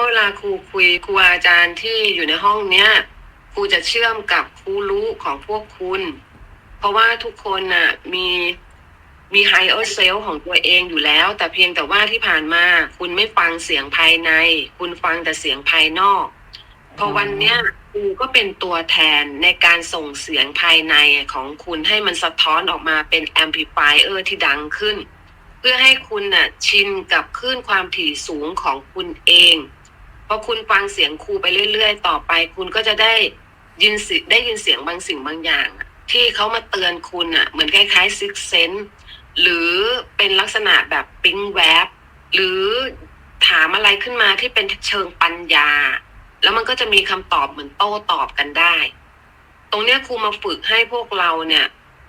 ก็เวลาครูคุยครูอาจารย์ที่อยู่ในห้องเนี้ยครูจะเชื่อมกับครูรู้ของพวกคุณ เพราะว่าทุกคนน่ะมีมีไฮเออร์เซลของตัวเองอยู่แล้ว แต่เพียงแต่ว่าที่ผ่านมา คุณไม่ฟังเสียงภายใน คุณฟังแต่เสียงภายนอก พอวันเนี้ยครูก็เป็นตัวแทนในการส่งเสียงภายในของคุณให้มันสะท้อนออกมาเป็นแอมพลิฟายเออร์ที่ดังขึ้น เพื่อให้คุณน่ะชินกับคลื่นความถี่สูงของคุณเอง พอคุณฟังเสียงครูไปเรื่อย ๆ ต่อไป คุณก็จะได้ยินสิได้ยินเสียงบางสิ่งบางอย่าง ที่เขามาเตือนคุณอะ เหมือนคล้ายๆซิกเซนหรือเป็นลักษณะแบบปิ๊งแวบหรือถามอะไรขึ้นมาที่เป็นเชิงปัญญา แล้วมันก็จะมีคำตอบเหมือนโต้ตอบกันได้ ตรงเนี้ยครูมาฝึกให้พวกเราเนี่ย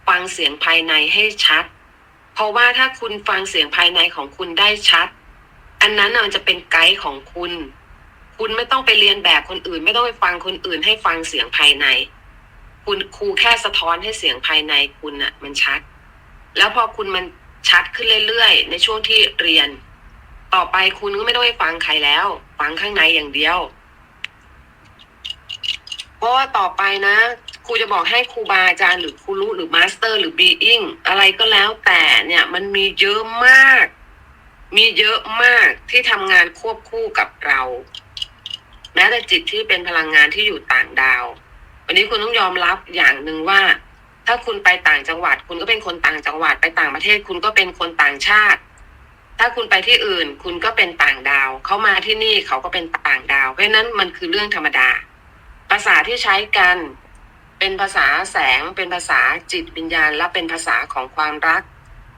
ฟังเสียงภายในให้ชัด เพราะว่าถ้าคุณฟังเสียงภายในของคุณได้ชัด อันนั้นน่ะมันจะเป็นไกด์ของคุณ คุณไม่ต้องไปเรียนแบบคนอื่น ไม่ต้องไปฟังคนอื่น ให้ฟังเสียงภายใน คุณครูแค่สะท้อนให้เสียงภายในคุณน่ะมันชัด แล้วพอคุณมันชัดขึ้นเรื่อยๆ ในช่วงที่เรียน ต่อไปคุณก็ไม่ต้องไปฟังใครแล้ว ฟังข้างในอย่างเดียวเพราะว่าต่อไปนะครูจะบอกให้ครูบาอาจารย์หรือครูรู้หรือมาสเตอร์ หรือบีอิงอะไรก็แล้วแต่เนี่ยมันมีเยอะมาก มีเยอะมากที่ทำงานควบคู่กับเรา ม้แต่จิตที่เป็นพลังงานที่อยู่ต่างดาว วันนี้คุณต้องยอมรับอย่างหนึ่งว่า ถ้าคุณไปต่างจังหวัด คุณก็เป็นคนต่างจังหวัดไปต่างประเทศ คุณก็เป็นคนต่างชาติ ถ้าคุณไปที่อื่น คุณก็เป็นต่างดาว เขามาที่นี่เขาก็เป็นต่างดาว เพราะฉะนั้นมันคือเรื่องธรรมดา ภาษาที่ใช้กันเป็นภาษาแสง เป็นภาษาจิตวิญญาณ และเป็นภาษาของความรัก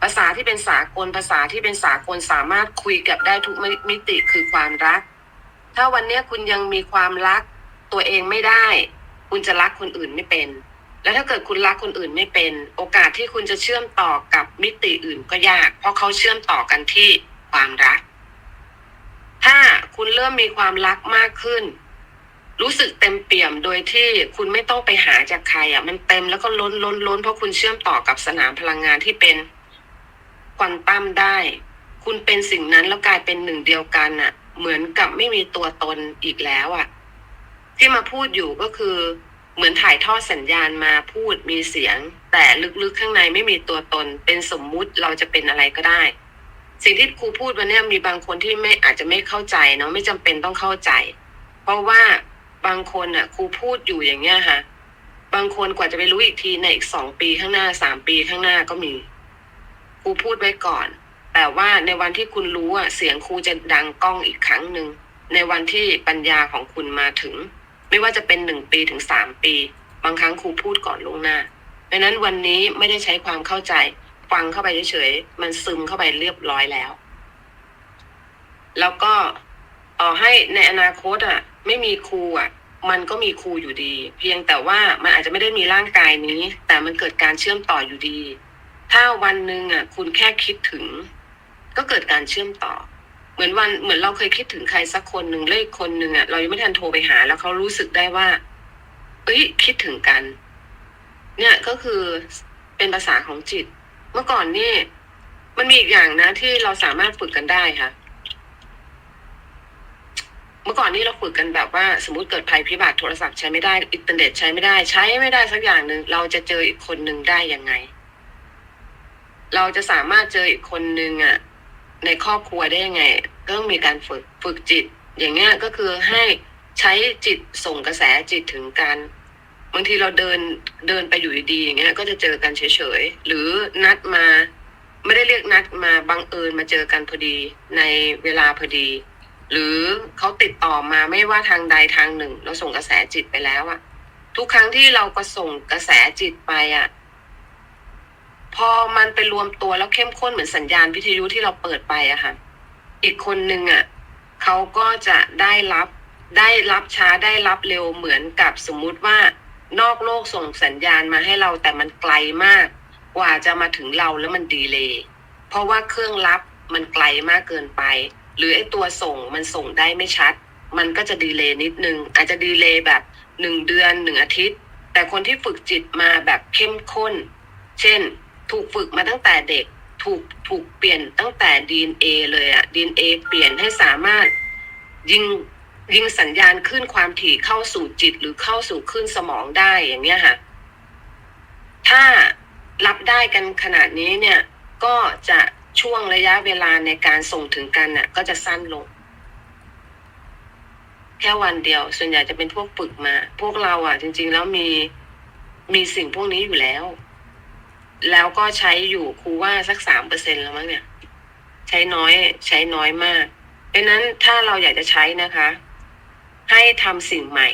ภาษาที่เป็นสากล ภาษาที่เป็นสากลสามารถคุยกับได้ทุกมิติคือความรัก ถ้าวันเนี้ยคุณยังมีความรักตัวเองไม่ได้ คุณจะรักคนอื่นไม่เป็น แล้วถ้าเกิดคุณรักคนอื่นไม่เป็น โอกาสที่คุณจะเชื่อมต่อกับมิติอื่นก็ยาก เพราะเขาเชื่อมต่อกันที่ความรัก ถ้าคุณเริ่มมีความรักมากขึ้น รู้สึกเต็มเปี่ยมโดยที่คุณไม่ต้องไปหาจากใครอะ มันเต็มแล้วก็ล้นล้นล้นเพราะคุณเชื่อมต่อกับสนามพลังงานที่เป็นควอนตัมได้ คุณเป็นสิ่งนั้นแล้วกลายเป็นหนึ่งเดียวกันอะ เหมือนกับไม่มีตัวตนอีกแล้วอะ ที่มาพูดอยู่ก็คือเหมือนถ่ายทอดสัญญาณมาพูดมีเสียง แต่ลึกๆข้างในไม่มีตัวตน เป็นสมมุติเราจะเป็นอะไรก็ได้ สิ่งที่ครูพูดวันนี้มีบางคนที่ไม่อาจจะไม่เข้าใจเนาะไม่จำเป็นต้องเข้าใจ เพราะว่าบางคนอะครูพูดอยู่อย่างเงี้ยค่ะ บางคนกว่าจะไปรู้อีกทีในอีกสองปีข้างหน้าสามปีข้างหน้าก็มีครูพูดไว้ก่อน แต่ว่าในวันที่คุณรู้อะเสียงครูจะดังกล้องอีกครั้งหนึ่งในวันที่ปัญญาของคุณมาถึง ไม่ว่าจะเป็นหนึ่งปีถึงสามปี บางครั้งครูพูดก่อนล่วงหน้าดังนั้นวันนี้ไม่ได้ใช้ความเข้าใจ ฟังเข้าไปเฉยๆมันซึมเข้าไปเรียบร้อยแล้ว แล้วก็ต่อให้ในอนาคตอะ ไม่มีครูอะ มันก็มีครูอยู่ดี เพียงแต่ว่ามันอาจจะไม่ได้มีร่างกายนี้ แต่มันเกิดการเชื่อมต่ออยู่ดี ถ้าวันหนึ่งอะ คุณแค่คิดถึง ก็เกิดการเชื่อมต่อ เหมือนวันเหมือนเราเคยคิดถึงใครสักคนหนึ่งเลขคนหนึ่งอะเรายังไม่ทันโทรไปหา แล้วเขารู้สึกได้ว่า เอ้ย คิดถึงกัน เนี่ยก็คือเป็นภาษาของจิต เมื่อก่อนนี่ มันมีอีกอย่างนะ ที่เราสามารถฝึกกันได้ค่ะ เมื่อก่อนนี้เราฝึกกันแบบว่า สมมติเกิดภัยพิบัติโทรศัพท์ใช้ไม่ได้อินเทอร์เน็ตใช้ไม่ได้ ใช้ไม่ได้สักอย่างหนึ่งเราจะเจออีกคนหนึ่งได้ยังไง เราจะสามารถเจออีกคนหนึ่งอะ ในครอบครัวได้ยังไงก็ต้องมีการฝึกฝึกจิต อย่างเงี้ยก็คือให้ใช้จิตส่งกระแสจิตถึงกันบางทีเราเดินเดินไปอยู่ดีๆอย่างเงี้ย ก็จะเจอกันเฉยๆหรือนัดมา ไม่ได้เรียกนัดมาบังเอิญมาเจอกันพอดีในเวลาพอดี หรือเขาติดต่อมาไม่ว่าทางใดทางหนึ่ง เราส่งกระแสจิตไปแล้วอะทุกครั้งที่เราก็ส่งกระแสจิตไปอะ พอมันไปรวมตัวแล้วเข้มข้นเหมือนสัญญาณวิทยุที่เราเปิดไปอะค่ะ อีกคนนึงอะเขาก็จะได้รับได้รับช้าได้รับเร็วเหมือนกับสมมุติว่านอกโลกส่งสัญญาณมาให้เราแต่มันไกลมาก กว่าจะมาถึงเราแล้วมันดีเลย์เพราะว่าเครื่องรับมันไกลมากเกินไป หรือไอ้ตัวส่งมันส่งได้ไม่ชัด มันก็จะดีเลย์นิดนึง อาจจะดีเลย์แบบหนึ่งเดือนหนึ่งอาทิตย์ แต่คนที่ฝึกจิตมาแบบเข้มข้น เช่น ถูกฝึกมาตั้งแต่เด็ก ถูกถูกเปลี่ยนตั้งแต่ DNA เลยอะ DNA เปลี่ยนให้สามารถยิงยิงสัญญาณขึ้นความถี่เข้าสู่จิตหรือเข้าสู่ขึ้นสมองได้อย่างเงี้ยค่ะ ถ้ารับได้กันขนาดนี้เนี่ย ก็จะช่วงระยะเวลาในการส่งถึงกันน่ะ ก็จะสั้นลง แค่วันเดียว ส่วนใหญ่จะเป็นพวกฝึกมา พวกเราอะ จริง ๆ แล้วมีมีสิ่งพวกนี้อยู่แล้ว แล้วก็ใช้อยู่ครูว่าสักสามเปอร์เซ็นแล้วมั้งเนี่ย ใช้น้อยใช้น้อยมากเพราะนั้นถ้าเราอยากจะใช้นะคะ ให้ทำสิ่งใหม่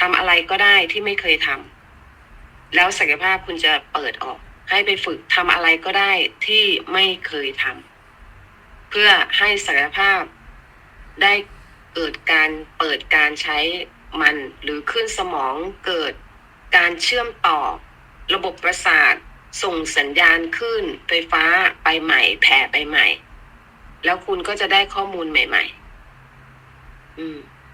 ทำอะไรก็ได้ที่ไม่เคยทำแล้วศักยภาพคุณจะเปิดออก ให้ไปฝึกทำอะไรก็ได้ที่ไม่เคยทำเพื่อให้ศักยภาพได้เกิดการเปิดการใช้มันหรือขึ้นสมองเกิดการเชื่อมต่อระบบประสาท ส่งสัญญาณขึ้นไฟฟ้าไปใหม่ แผ่ไปใหม่ แล้วคุณก็จะได้ข้อมูลใหม่ ๆ อืม